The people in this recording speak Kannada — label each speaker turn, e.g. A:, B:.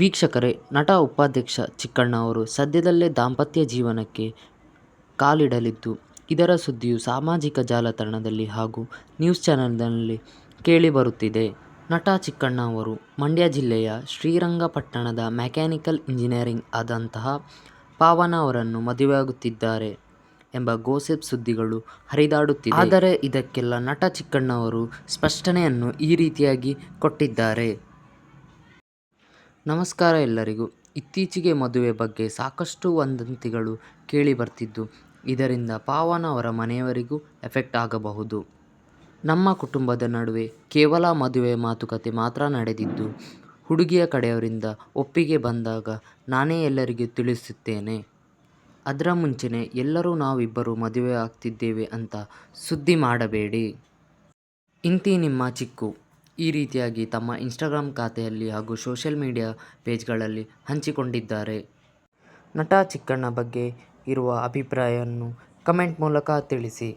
A: ವೀಕ್ಷಕರೇ, ನಟ ಉಪಾಧ್ಯಕ್ಷ ಚಿಕ್ಕಣ್ಣ ಅವರು ಸದ್ಯದಲ್ಲೇ ದಾಂಪತ್ಯ ಜೀವನಕ್ಕೆ ಕಾಲಿಡಲಿದ್ದು, ಇದರ ಸುದ್ದಿಯು ಸಾಮಾಜಿಕ ಜಾಲತಾಣದಲ್ಲಿ ಹಾಗೂ ನ್ಯೂಸ್ ಚಾನೆಲ್ನಲ್ಲಿ ಕೇಳಿಬರುತ್ತಿದೆ. ನಟ ಚಿಕ್ಕಣ್ಣ ಅವರು ಮಂಡ್ಯ ಜಿಲ್ಲೆಯ ಶ್ರೀರಂಗಪಟ್ಟಣದ ಮೆಕ್ಯಾನಿಕಲ್ ಇಂಜಿನಿಯರಿಂಗ್ ಆದಂತಹ ಪಾವನ ಅವರನ್ನು ಮದುವೆಯಾಗುತ್ತಿದ್ದಾರೆ ಎಂಬ ಗೋಸೆಪ್ ಸುದ್ದಿಗಳು ಹರಿದಾಡುತ್ತಿದೆ. ಆದರೆ ಇದಕ್ಕೆಲ್ಲ ನಟ ಚಿಕ್ಕಣ್ಣ ಅವರು ಸ್ಪಷ್ಟನೆಯನ್ನು ಈ ರೀತಿಯಾಗಿ ಕೊಟ್ಟಿದ್ದಾರೆ. ನಮಸ್ಕಾರ ಎಲ್ಲರಿಗೂ. ಇತ್ತೀಚೆಗೆ ಮದುವೆ ಬಗ್ಗೆ ಸಾಕಷ್ಟು ವದಂತಿಗಳು ಕೇಳಿಬರ್ತಿದ್ದು, ಇದರಿಂದ ಪಾವನ ಅವರ ಮನೆಯವರಿಗೂ ಎಫೆಕ್ಟ್ ಆಗಬಹುದು. ನಮ್ಮ ಕುಟುಂಬದ ನಡುವೆ ಕೇವಲ ಮದುವೆ ಮಾತುಕತೆ ಮಾತ್ರ ನಡೆದಿದ್ದು, ಹುಡುಗಿಯ ಕಡೆಯವರಿಂದ ಒಪ್ಪಿಗೆ ಬಂದಾಗ ನಾನೇ ಎಲ್ಲರಿಗೂ ತಿಳಿಸುತ್ತೇನೆ. ಅದರ ಮುಂಚೆನೇ ಎಲ್ಲರೂ ನಾವಿಬ್ಬರು ಮದುವೆ ಆಗ್ತಿದ್ದೇವೆ ಅಂತ ಸುದ್ದಿ ಮಾಡಬೇಡಿ. ಇಂತಿ ನಿಮ್ಮ ಚಿಕ್ಕು ಈ ರೀತಿಯಾಗಿ ತಮ್ಮ ಇನ್ಸ್ಟಾಗ್ರಾಮ್ ಖಾತೆಯಲ್ಲಿ ಹಾಗೂ ಸೋಷಿಯಲ್ ಮೀಡಿಯಾ ಪೇಜ್ಗಳಲ್ಲಿ ಹಂಚಿಕೊಂಡಿದ್ದಾರೆ. ನಟ ಚಿಕ್ಕಣ್ಣ ಬಗ್ಗೆ ಇರುವ ಅಭಿಪ್ರಾಯವನ್ನು ಕಮೆಂಟ್ ಮೂಲಕ ತಿಳಿಸಿ.